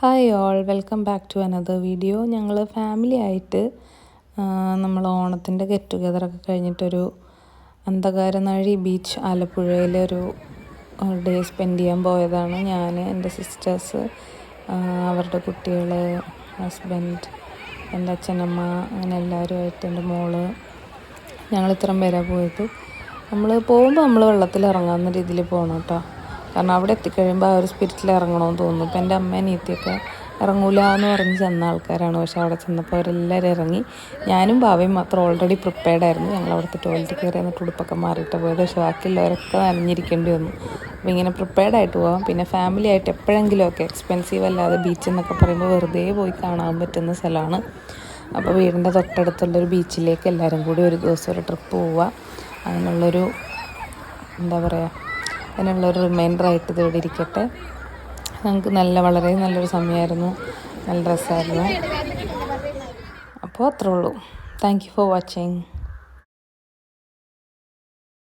Hi all welcome back to another video ഞങ്ങൾ family ആയിട്ട് നമ്മൾ ഓണത്തിന്റെ ഗെറ്റ് ടുഗെദറൊക്കെ കഴിഞ്ഞിട്ടൊരു അന്ധകാരനാഴി ബീച്ച് ആലപ്പുഴയിലൊരു ഡേ സ്പെൻഡ് ചെയ്യാൻ പോയതാണ്. ഞാൻ എന്റെ സിസ്റ്റേഴ്സ് അവരുടെ കുട്ടികൾ ഹസ്ബൻഡ് എന്റെ അച്ഛനമ്മ അങ്ങനെ എല്ലാവരുമായിട്ട് എന്റെ മോൾ ഞങ്ങൾ ഇത്രയും പേരാണ് പോയത്. നമ്മൾ പോകുമ്പോൾ നമ്മൾ വെള്ളത്തിൽ ഇറങ്ങാവുന്ന രീതിയിൽ പോകണം കേട്ടോ. കാരണം അവിടെ എത്തിക്കഴിയുമ്പോൾ ആ ഒരു സ്പിരിറ്റിൽ ഇറങ്ങണമെന്ന് തോന്നുന്നു. ഇപ്പം എന്റെ അമ്മ നീത്തിയൊക്കെ ഇറങ്ങൂല എന്ന് പറഞ്ഞ് ചെന്ന ആൾക്കാരാണ്. പക്ഷെ അവിടെ ചെന്നപ്പോൾ അവരെല്ലാവരും ഇറങ്ങി. ഞാനും ഭാവയും മാത്രം ഓൾറെഡി പ്രിപ്പയർഡ് ആയിരുന്നു. ഞങ്ങൾ അവിടുത്തെ ടോയ്ലറ്റ് കയറി എന്നിട്ട് ഉടുപ്പൊക്കെ മാറിയിട്ട് പോയത്. പക്ഷെ ബാക്കിയുള്ളവരൊക്കെ നനഞ്ഞിരിക്കേണ്ടി വന്നു. അപ്പോൾ ഇങ്ങനെ പ്രിപ്പയർഡ് ആയിട്ട് പോകാം പിന്നെ ഫാമിലി ആയിട്ട് എപ്പോഴെങ്കിലും ഒക്കെ എക്സ്പെൻസീവ് അല്ലാതെ ബീച്ച് എന്നൊക്കെ പറയുമ്പോൾ വെറുതെ പോയി കാണാൻ പറ്റുന്ന സ്ഥലമാണ് അപ്പോൾ വീടിന്റെ തൊട്ടടുത്തുള്ളൊരു ബീച്ചിലേക്ക് എല്ലാവരും കൂടി ഒരു ദിവസം ഒരു ട്രിപ്പ് പോവുക. അതിനുള്ളൊരു എന്താ പറയുക അതിനുള്ളൊരു റിമൈൻഡറായിട്ട് ഇത് ഇവിടെ ഇരിക്കട്ടെ. നമുക്ക് നല്ല വളരെ നല്ലൊരു സമയമായിരുന്നു. നല്ല രസമായിരുന്നു. അപ്പോൾ അത്രേ ഉള്ളൂ. Thank you for watching